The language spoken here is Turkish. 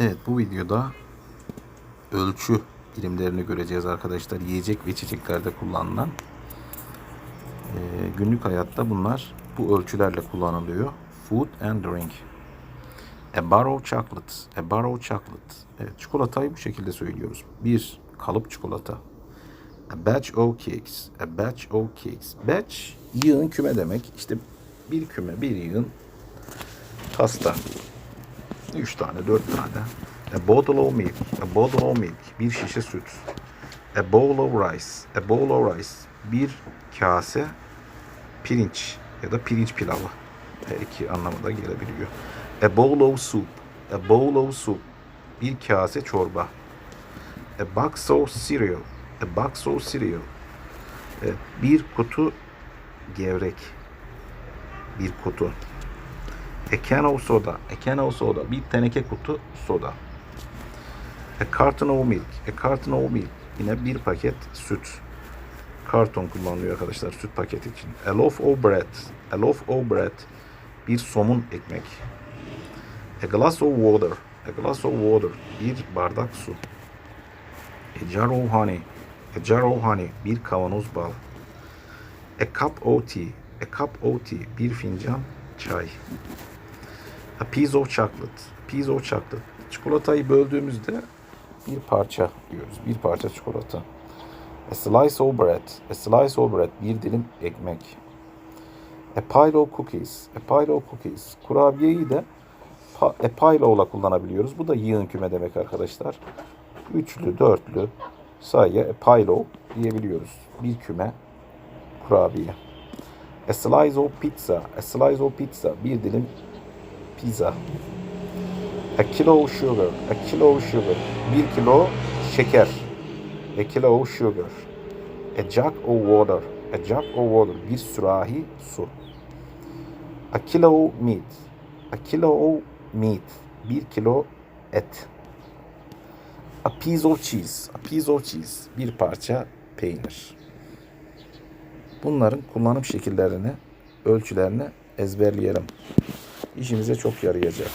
Evet bu videoda ölçü birimlerini göreceğiz arkadaşlar. Yiyecek ve içeceklerde kullanılan. Ee, günlük hayatta bunlar bu ölçülerle kullanılıyor. Food and drink. A bar of chocolate. A bar of chocolate. Evet çikolatayı bu şekilde söylüyoruz. Bir kalıp çikolata. A batch of cakes. A batch of cakes. Batch yığın küme demek. İşte bir küme bir yığın pasta. Üç tane, dört tane. A bottle of milk. A bottle of milk. Bir şişe süt. A bowl of rice. A bowl of rice. Bir kase pirinç ya da pirinç pilavı. Her iki anlamı da gelebiliyor. A bowl of soup. A bowl of soup. Bir kase çorba. A box of cereal. A box of cereal. Evet, bir kutu gevrek. Bir kutu. A can of soda. A can of soda. Bir teneke kutu soda. A carton of milk. A carton of milk. Yine bir paket süt. Karton kullanılıyor arkadaşlar süt paketi için. A loaf of bread. A loaf of bread. Bir somun ekmek. A glass of water. A glass of water. Bir bardak su. A jar of honey. A jar of honey. Bir kavanoz bal. A cup of tea. A cup of tea. Bir fincan çay. A piece of chocolate. Piece of chocolate. Çikolatayı böldüğümüzde bir parça diyoruz. Bir parça çikolata. A slice of bread. A slice of bread. Bir dilim ekmek. A pile of cookies. A pile of cookies. Kurabiyeyi de a pile of'la kullanabiliyoruz. Bu da yığın küme demek arkadaşlar. Üçlü, dörtlü sayıya a pile of diyebiliyoruz. Bir küme kurabiye. A slice of pizza. A slice of pizza. Bir dilim pizza. A kilo of sugar. A kilo of sugar. Bir kilo şeker. A kilo sugar. A jug of water. A jug of water. Bir sürahi su. A kilo of meat. A kilo of meat. Bir kilo et. A piece of cheese. A piece of cheese. Bir parça peynir. Bunların kullanım şekillerini, ölçülerini ezberleyelim. İşimize çok yarayacak.